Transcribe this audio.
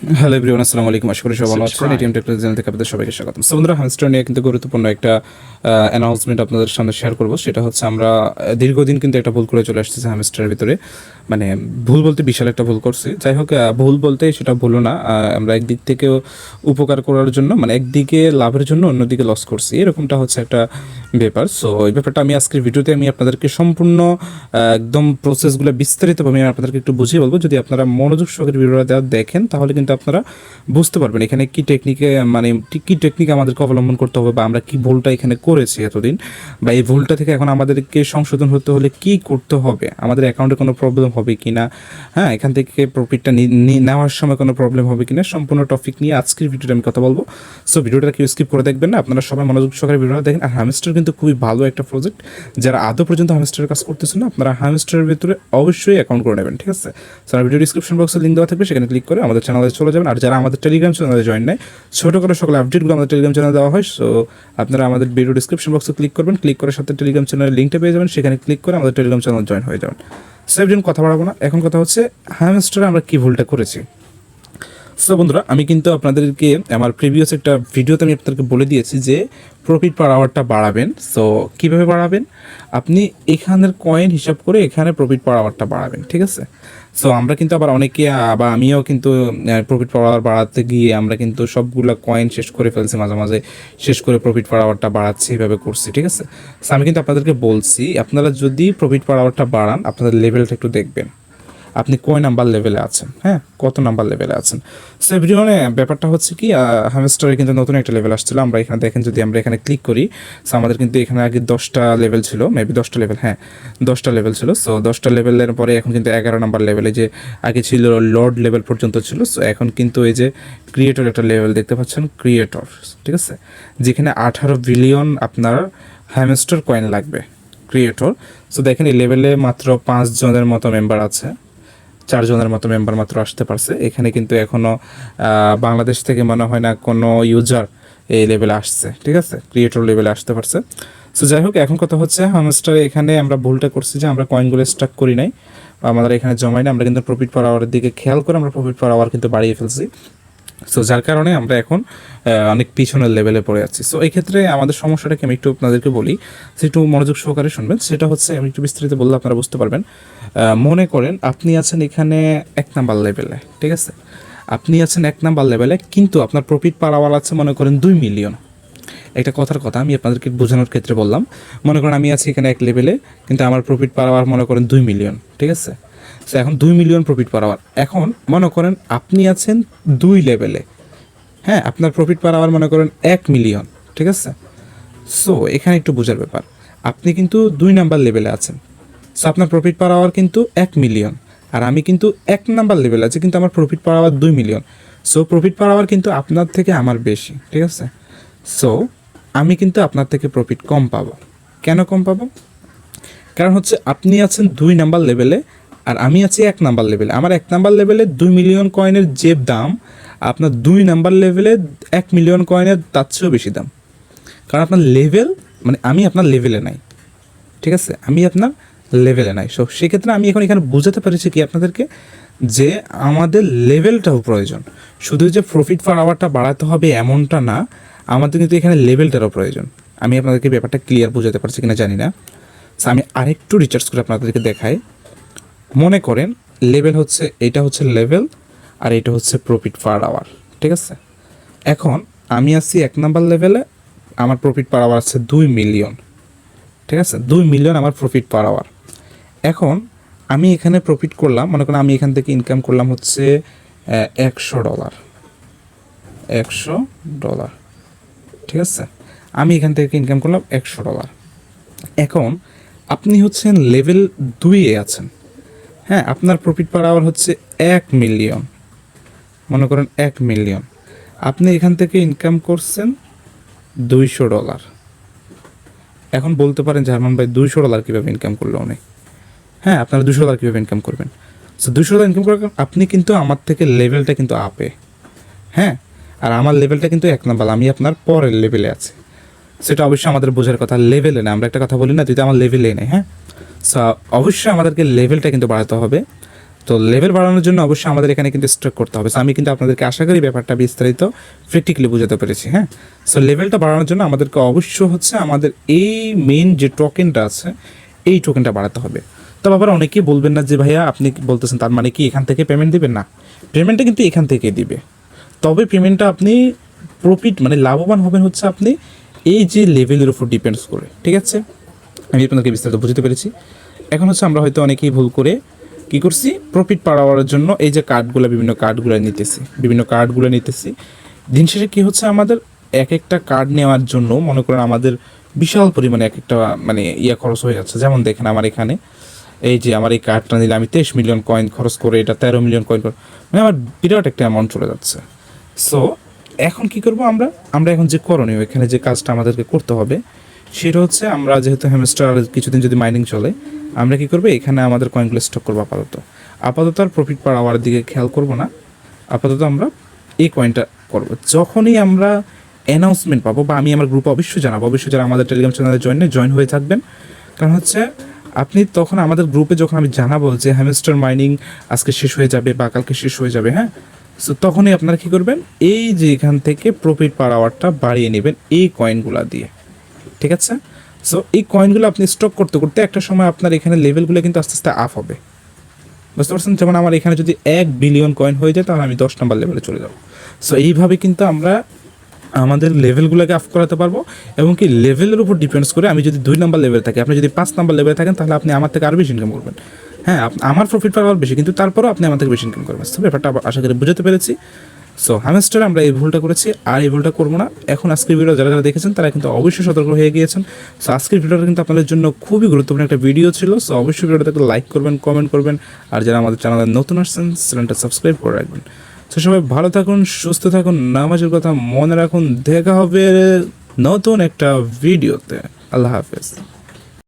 Hello everyone আসসালামু আলাইকুম আশা করি সবাই ভালো আছেন। এটিএম টেকনোলজি চ্যানেল থেকে আপনাদের সবাইকে স্বাগতম। সো বন্ধুরা হ্যামস্টার নিয়ে কিন্তু গুরুত্বপূর্ণ একটা অ্যানাউন্সমেন্ট আপনাদের সামনে শেয়ার করব। সেটা হচ্ছে আমরা দীর্ঘদিন কিন্তু একটা ভুল করে চলে আসতেছে হ্যামস্টারের ভিতরে। মানে ভুল বলতে বিশাল একটা ভুল করছি। যাই হোক ভুল বলতে সেটা ভুলও না। আমরা একদিক থেকে উপকার করার জন্য মানে একদিকে লাভের জন্য অন্যদিকে লস করছি। এরকমটা হচ্ছে একটা ব্যাপার। সো এই ব্যাপারটা আমি আজকের ভিডিওতে আমি আপনাদেরকে সম্পূর্ণ একদম প্রসেসগুলো বিস্তারিতভাবে আমি আপনাদেরকে একটু বুঝিয়ে বলব। যদি আপনারা মনোযোগ সহকারে ভিডিওটা দেখেন তাহলে কিন্তু আপনারা বুঝতে পারবেন। এখানে কি টেকনিকে মানে কি- টেকনিক আমাদেরকে অবলম্বন করতে হবে বা আমরা কি ভুলটা এখানে করেছি এতদিন? বা এই ভুলটা থেকে এখন আমাদেরকে সংশোধন হতে হলে কি করতে হবে? আমাদের অ্যাকাউন্টে কোনো প্রবলেম হবে কি না হ্যাঁ এখান থেকে প্রফিটটা নেওয়ার সময় কোনো প্রবলেম হবে কি না সম্পূর্ণ টপিক নিয়ে আজকের ভিডিওটা আমি কথা বলব। সো ভিডিওটা কেউ স্কিপ করে দেখবেন না। আপনারা সবাই মনোযোগ সহকারে ভিডিওটা দেখেন। আর হামস্টার কিন্তু খুবই ভালো একটা প্রজেক্ট যারা আদৌ পর্যন্ত হামস্টারের কাজ করতেছেন না, আপনারা হামস্টারের ভিতরে অবশ্যই অ্যাকাউন্ট করে নেবেন, ঠিক আছে? স্যার ভিডিও ডিসক্রিপশন বক্সে লিঙ্ক দেওয়া থাকবে, সেখানে ক্লিক করে আমাদের চ্যানেলে চলে যাবেন। আর যারা আমাদের টেলিগ্রাম চ্যানেলে জয়েন নেয় ছোটো করে সকল আপডেটগুলো আমাদের টেলিগ্রাম চ্যানেলে দেওয়া হয়। সো আপনারা আমাদের ভিডিও ডিসক্রিপশন বক্সে ক্লিক করবেন। ক্লিক করে সাথে টেলিগ্রাম চ্যানেলের লিঙ্কটা পেয়ে যাবেন। সেখানে ক্লিক করে আমাদের টেলিগ্রাম চ্যানেল জয়েন হয়ে যাবেন। সেভ দিন কথা বাড়াবো না, এখন কথা হচ্ছে হ্যামস্টারে আমরা কি ভুলটা করেছি? সো বন্ধুরা, আমি কিন্তু আপনাদেরকে আমার প্রিভিয়াস একটা ভিডিওতে আমি আপনাদেরকে বলে দিয়েছি যে প্রফিট পার আওয়ারটা বাড়াবেন। সো কীভাবে বাড়াবেন? আপনি এখানের কয়েন হিসাব করে এখানে প্রফিট পার আওয়ারটা বাড়াবেন, ঠিক আছে? সো আমরা কিন্তু আবার অনেকে বা আমিও কিন্তু প্রফিট পাওয়ার বাড়াতে গিয়ে আমরা কিন্তু সবগুলো কয়েন শেষ করে ফেলছি মাঝে মাঝে। শেষ করে প্রফিট পাওয়ারটা বাড়াচ্ছি, এভাবে করছি, ঠিক আছে? সো আমি কিন্তু আপনাদেরকে বলছি, আপনারা যদি প্রফিট পাওয়ারটা বাড়ান, আপনাদের লেভেলটা একটু দেখবেন। আপনি কয় নাম্বার লেভেলে আছেন? হ্যাঁ কত নাম্বার লেভেলে আছেন? সো এভরিওয়ানে ব্যাপারটা হচ্ছে কি হ্যামস্টারে কিন্তু নতুন একটা লেভেল আসছিল। আমরা এখানে দেখেন, যদি আমরা এখানে ক্লিক করি সো আমাদের কিন্তু এখানে আগে দশটা লেভেল ছিল মেবি দশটা লেভেল হ্যাঁ দশটা লেভেল ছিল। সো দশটা লেভেলের পরে এখন কিন্তু এগারো নাম্বার লেভেলে যে আগে ছিল লর্ড লেভেল পর্যন্ত ছিল। সো এখন কিন্তু এই যে ক্রিয়েটর একটা লেভেল দেখতে পাচ্ছেন ক্রিয়েটর ঠিক আছে? যেখানে আঠারো বিলিয়ন আপনার হ্যামস্টার কয়েন লাগবে ক্রিয়েটর সো দেখেন এই লেভেলে মাত্র পাঁচ জনের মতো মেম্বার আছে। চারজনের মতো মেম্বার মাত্র আসতে পারছে। এখানে কিন্তু এখনও বাংলাদেশ থেকে মনে হয় না কোনো ইউজার এই লেভেলে আসছে, ঠিক আছে? ক্রিয়েটর লেভেলে আসতে পারছে। সো যাই হোক, এখন কথা হচ্ছে হামস্টার এখানে আমরা ভুলটা করছি যে আমরা কয়েনগুলো স্টাক করি নাই। আমাদের এখানে জমাই না আমরা কিন্তু প্রফিট পার দিকে খেয়াল করে আমরা প্রফিট পার আওয়ার কিন্তু বাড়িয়ে ফেলছি। সো যার কারণে আমরা এখন অনেক পিছনের লেভেলে পড়ে যাচ্ছি সো এই ক্ষেত্রে আমাদের সমস্যাটাকে আমি একটু আপনাদেরকে বলি একটু মনোযোগ সহকারে শুনবেন। সেটা হচ্ছে, আমি একটু বিস্তারিত বললে আপনারা বুঝতে পারবেন। মনে করেন আপনি আছেন এখানে এক নাম্বার লেভেলে ঠিক আছে? আপনি আছেন এক নাম্বার লেভেলে কিন্তু আপনার প্রফিট পার আওয়ার আছে, মনে করেন দুই মিলিয়ন একটা কথার কথা, আমি আপনাদেরকে বোঝানোর ক্ষেত্রে বললাম, মনে করেন আমি আছি এখানে এক লেভেলে কিন্তু আমার প্রফিট পার আওয়ার মনে করেন দুই মিলিয়ন ঠিক আছে? সো এখন দুই মিলিয়ন প্রফিট পার আওয়ার এখন মনে করেন আপনি আছেন দুই লেভেলে হ্যাঁ আপনার প্রফিট পার আওয়ার মনে করেন এক মিলিয়ন ঠিক আছে? সো এখানে একটু বোঝার ব্যাপার। আপনি কিন্তু দুই নাম্বার লেভেলে আছেন। সো আপনার প্রফিট পার আওয়ার কিন্তু এক মিলিয়ন আর আমি কিন্তু এক নাম্বার লেভেলে আছি, কিন্তু আমার প্রফিট পার আওয়ার দুই million so profit per hour কিন্তু আপনার থেকে আমার বেশি, ঠিক আছে? সো আমি কিন্তু আপনার থেকে প্রফিট কম পাবো। কেন কম পাবো? কারণ হচ্ছে আপনি আছেন দুই নাম্বার লেভেলে আর আমি আছি এক নাম্বার লেভেলে আমার এক নাম্বার লেভেলে দুই মিলিয়ন কয়েনের যে দাম, আপনার দুই নাম্বার লেভেলে এক মিলিয়ন কয়েনের তার চেয়েও বেশি দাম। কারণ আপনার লেভেল মানে আমি আপনার লেভেলে নাই। ঠিক আছে? আমি আপনার লেভেলে নাই। সো সেক্ষেত্রে আমি এখন এখানে বোঝাতে পেরেছি কি আপনাদেরকে যে আমাদের লেভেলটাও প্রয়োজন। শুধু যে প্রফিট পার আওয়ারটা বাড়াতে হবে এমনটা না, আমাদের কিন্তু এখানে লেভেলটারও প্রয়োজন। আমি আপনাদেরকে ব্যাপারটা ক্লিয়ার বোঝাতে পারছি কিনা জানি না। আমি আরেকটু রিচার্জ করে আপনাদেরকে দেখাই। মনে করেন লেভেল হচ্ছে, এটা হচ্ছে লেভেল আর এটা হচ্ছে প্রফিট পার আওয়ার ঠিক আছে? এখন আমি আছি এক নাম্বার লেভেলে আমার প্রফিট পার আওয়ার আছে দুই মিলিয়ন ঠিক আছে? দুই মিলিয়ন আমার প্রফিট পার আওয়ার এখন আমি এখানে প্রফিট করলাম, মনে করেন আমি এখান থেকে ইনকাম করলাম হচ্ছে একশো ডলার একশো ডলার ঠিক আছে? আমি এখান থেকে ইনকাম করলাম একশো ডলার এখন আপনি হচ্ছেন লেভেল দুইয়ে আছেন। হ্যাঁ আপনার প্রফিট পার আওয়ার হচ্ছে এক মিলিয়ন মনে করেন এক মিলিয়ন আপনি এখান থেকে ইনকাম করছেন দুইশো ডলার এখন বলতে পারেন জার্মান ভাই, দুইশো ডলার কীভাবে ইনকাম করল উনি? হ্যাঁ আপনারা দুশো ডলার কীভাবে ইনকাম করবেন? সো দুশো ডলার ইনকাম করার আপনি কিন্তু আমার থেকে লেভেলটা কিন্তু আপে হ্যাঁ আর আমার লেভেলটা কিন্তু এক নাম্বার আমি আপনার পরের লেভেলে আছি। সেটা অবশ্যই আমাদের বোঝার কথা লেভেলে না আমরা একটা কথা বলি না তুই তো আমার লেভেলে নেই হ্যাঁ? সো অবশ্যই আমাদেরকে লেভেলটা কিন্তু বাড়াতে হবে। তো লেভেল বাড়ানোর জন্য অবশ্যই আমাদের এখানে কিন্তু স্ট্রক করতে হবে। So, আমি কিন্তু আপনাদেরকে আশা করি ব্যাপারটা বিস্তারিত প্র্যাকটিক্যালি বোঝাতে পেরেছি হ্যাঁ? সো লেভেলটা বাড়ানোর জন্য আমাদেরকে অবশ্য হচ্ছে আমাদের এই মেইন যে টোকেনটা আছে এই টোকেনটা বাড়াতে হবে। তবে আবার অনেকেই বলবেন না যে ভাইয়া আপনি বলতেছেন তার মানে কি এখান থেকে পেমেন্ট দিবেন? না পেমেন্টটা কিন্তু এখান থেকে দিবে। তবে পেমেন্টটা আপনি প্রফিট মানে লাভবান হবেন হচ্ছে আপনি এই যে লেভেলের উপর ডিপেন্ডস করে, ঠিক আছে? আমি আপনাদেরকে বিস্তারিত বুঝতে পেরেছি। এখন হচ্ছে আমরা হয়তো অনেকেই ভুল করে কি করছি? প্রফিট পাওয়ার জন্য এই যে কার্ডগুলো বিভিন্ন কার্ডগুলো নিতেছি, বিভিন্ন কার্ডগুলো নিতেছি। দিন শেষে কী হচ্ছে আমাদের এক একটা কার্ড নেওয়ার জন্য মনে করেন আমাদের বিশাল পরিমাণে এক একটা মানে ইয়ে খরচ হয়ে যাচ্ছে। যেমন দেখেন আমার এখানে, এই যে আমার এই কার্ডটা নিলে আমি তেইশ মিলিয়ন কয়েন খরচ করে, এটা তেরো মিলিয়ন কয়েন মানে আমার বিরাট একটা অ্যামাউন্ট চলে যাচ্ছে। সো এখন কি করব আমরা? আমরা এখন যে করণীয়, এখানে যে কাজটা আমাদেরকে করতে হবে, সেটা হচ্ছে আমরা যেহেতু হ্যামস্টার কিছুদিন যদি মাইনিং চলে, আমরা কি করব? এখানে আমাদের কয়েনগুলো স্টক করব আপাতত। আপাতত আর প্রফিট পার আওয়ার দিকে খেয়াল করব না। আপাতত আমরা এই কয়েনটা করব। যখনই আমরা অ্যানাউন্সমেন্ট পাবো বা আমি আমার গ্রুপে অবশ্যই জানাব, অবশ্যই যারা আমাদের টেলিগ্রাম চ্যানেলে জয়েন জয়েন হয়ে থাকবেন। কারণ হচ্ছে, আপনি তখন আমাদের গ্রুপে যখন আমি জানাব যে হ্যামস্টার মাইনিং আজকে শেষ হয়ে যাবে বা কালকে শেষ হয়ে যাবে হ্যাঁ? সো তখনই আপনারা কি করবেন? এই যে এখান থেকে প্রফিট পার আওয়ারটা বাড়িয়ে নেবেন এই কয়েনগুলা দিয়ে। ঠিক আছে? সো এই কয়েনগুলো আপনি স্টক করতে করতে একটা সময় আপনার এখানে লেভেলগুলো কিন্তু আস্তে আস্তে আপ হবে। বুঝতে পারছেন? যেমন আমার এখানে যদি এক বিলিয়ন কয়েন হয়ে যায়, তাহলে আমি দশ নম্বর লেভেলে চলে যাব। সো এইভাবে কিন্তু আমরা আমাদের লেভেলগুলোকে আপ করাতে পারব এবং কি লেভেলের উপর ডিপেন্ডস করে আমি যদি দুই নাম্বার লেভেলে থাকি, আপনি যদি পাঁচ নাম্বার লেভেলে থাকেন, তাহলে আপনি আমার থেকে আরও বেশি ইনকাম করবেন। হ্যাঁ আমার প্রফিট পাওয়ার বেশি, কিন্তু তারপরেও আপনি আমার থেকে বেশি ইনকাম করবেন। তো ব্যাপারটা আশা করি বুঝতে পেরেছি। সো হ্যামস্টার আমরা এই ভুলটা করেছি, আর এই ভুলটা করব না। এখন আজকের ভিডিও যারা যারা দেখেছেন, তারা কিন্তু অবশ্যই সতর্ক হয়ে গিয়েছেন। সো আজকের ভিডিওটা কিন্তু আপনাদের জন্য খুবই গুরুত্বপূর্ণ একটা ভিডিও ছিল। সো অবশ্যই ভিডিওটাকে লাইক করবেন কমেন্ট করবেন। আর যারা আমাদের চ্যানেলে নতুন আসছেন চ্যানেলটা সাবস্ক্রাইব করে রাখবেন। তো সবাই ভালো থাকুন, সুস্থ থাকুন, নামাজের কথা মনে রাখুন। দেখা হবে নতুন একটা ভিডিওতে আল্লাহ হাফেজ।